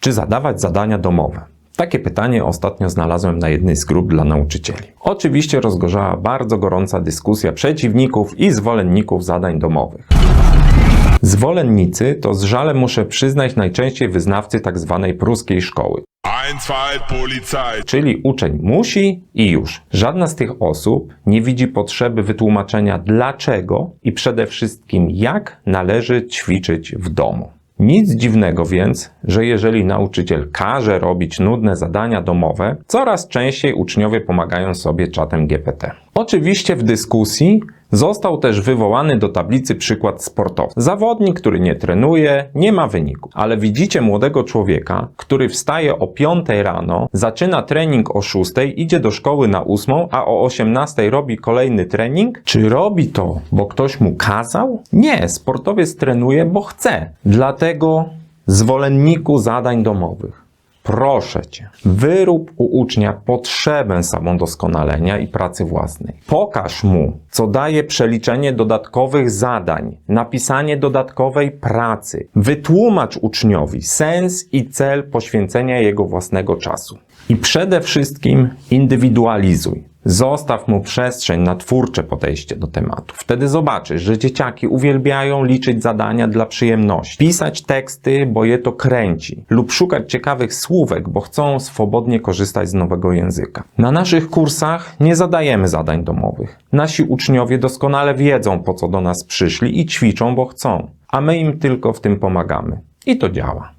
Czy zadawać zadania domowe? Takie pytanie ostatnio znalazłem na jednej z grup dla nauczycieli. Oczywiście rozgorzała bardzo gorąca dyskusja przeciwników i zwolenników zadań domowych. Zwolennicy to z żalem muszę przyznać najczęściej wyznawcy tzw. pruskiej szkoły, czyli uczeń musi i już. Żadna z tych osób nie widzi potrzeby wytłumaczenia dlaczego i przede wszystkim jak należy ćwiczyć w domu. Nic dziwnego więc, że jeżeli nauczyciel każe robić nudne zadania domowe, coraz częściej uczniowie pomagają sobie czatem GPT. Oczywiście w dyskusji został też wywołany do tablicy przykład sportowy. Zawodnik, który nie trenuje, nie ma wyniku. Ale widzicie młodego człowieka, który wstaje o 5 rano, zaczyna trening o 6, idzie do szkoły na 8, a o 18 robi kolejny trening? Czy robi to, bo ktoś mu kazał? Nie, sportowiec trenuje, bo chce. Dlatego zwolenniku zadań domowych. Proszę cię, wyrób u ucznia potrzebę samodoskonalenia i pracy własnej. Pokaż mu, co daje przeliczenie dodatkowych zadań, napisanie dodatkowej pracy. Wytłumacz uczniowi sens i cel poświęcenia jego własnego czasu. I przede wszystkim indywidualizuj. Zostaw mu przestrzeń na twórcze podejście do tematu. Wtedy zobaczysz, że dzieciaki uwielbiają liczyć zadania dla przyjemności, pisać teksty, bo je to kręci, lub szukać ciekawych słówek, bo chcą swobodnie korzystać z nowego języka. Na naszych kursach nie zadajemy zadań domowych. Nasi uczniowie doskonale wiedzą, po co do nas przyszli i ćwiczą, bo chcą, a my im tylko w tym pomagamy. I to działa.